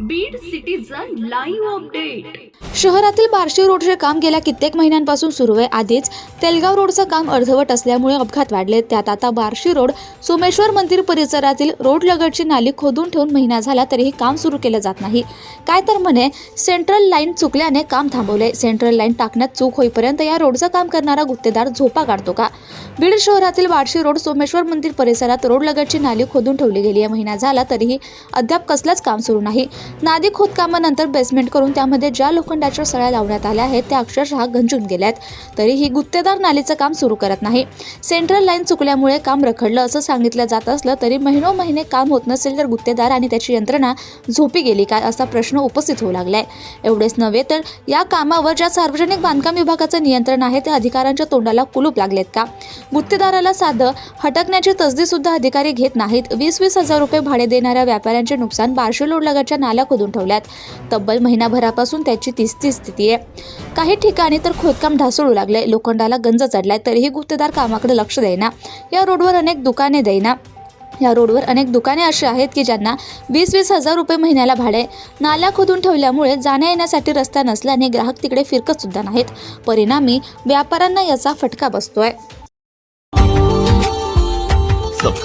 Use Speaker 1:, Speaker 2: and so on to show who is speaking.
Speaker 1: Beed citizen live update
Speaker 2: शहरातील बार्शी रोडचे काम गेल्या कित्येक महिन्यांपासून सुरू आहे. आधीच तेलगाव रोडचं काम अर्धवट असल्यामुळे अपघात वाढले. त्यात आता बार्शी रोड सोमेश्वर मंदिर परिसरातील रोड लगतची नाली खोदून ठेवून महिना झाला तरीही काम सुरू केलं जात नाही. काय तर म्हणे सेंट्रल लाईन चुकल्याने काम थांबवले सेंट्रल लाईन टाकण्यात चूक होईपर्यंत या रोडचं काम करणारा गुत्तेदार झोपा काढतो का? बीड शहरातील वाडशी रोड सोमेश्वर मंदिर परिसरात रोड लगतची नाली खोदून ठेवली गेली. आहे महिना झाला तरीही अद्याप कसलंच काम सुरू नाही. नादी खोदकामानंतर बेसमेंट करून त्यामध्ये ज्या लोखंडाच्या सळ्या लावण्यात आल्या आहेत त्या अक्षरशः गंजून गेल्यात. तरीही गुत्तेदार नालीचं काम सुरू करत नाही. सेंट्रल लाईन चुकल्यामुळे काम रखडलं असं सांगितलं जात असलं तरी महिनो महिने काम होत नसेल तर गुत्तेदार आणि त्याची यंत्रणा झोपी गेली काय असा प्रश्न उपस्थित होऊ लागलाय. एवढेच नव्हे तर या कामावर ज्या सार्वजनिक बांधकाम विभागाचं नियंत्रण आहे त्या अधिकाऱ्यांच्या तोंडाला कुलूप लागलेत का? गुत्तेदाराला साधं हटकण्याची तसदीसुद्धा अधिकारी घेत नाहीत. वीस वीस हजार रुपये भाडे देणाऱ्या व्यापाऱ्यांचे नुकसान बार्शी नाल्या खोदून ठेवल्यात. तब्बल महिनाभरापासून त्याची तिसती स्थिती आहे. काही ठिकाणी तर खोदकाम ढासळू लागले लोखंडाला गंज चढलाय. तरीही गुत्तेदार कामाकडे लक्ष देईना. या रोडवर अनेक दुकाने देईना. या रोडवर अनेक दुकाने अशी आहेत की ज्यांना वीस वीस हजार रुपये महिन्याला भाडे. नाल्या खोदून ठेवल्यामुळे जाण्या येण्यासाठी रस्ता नसल्याने ग्राहक तिकडे फिरकत सुद्धा नाहीत. परिणामी व्यापाऱ्यांना याचा फटका बसतोय.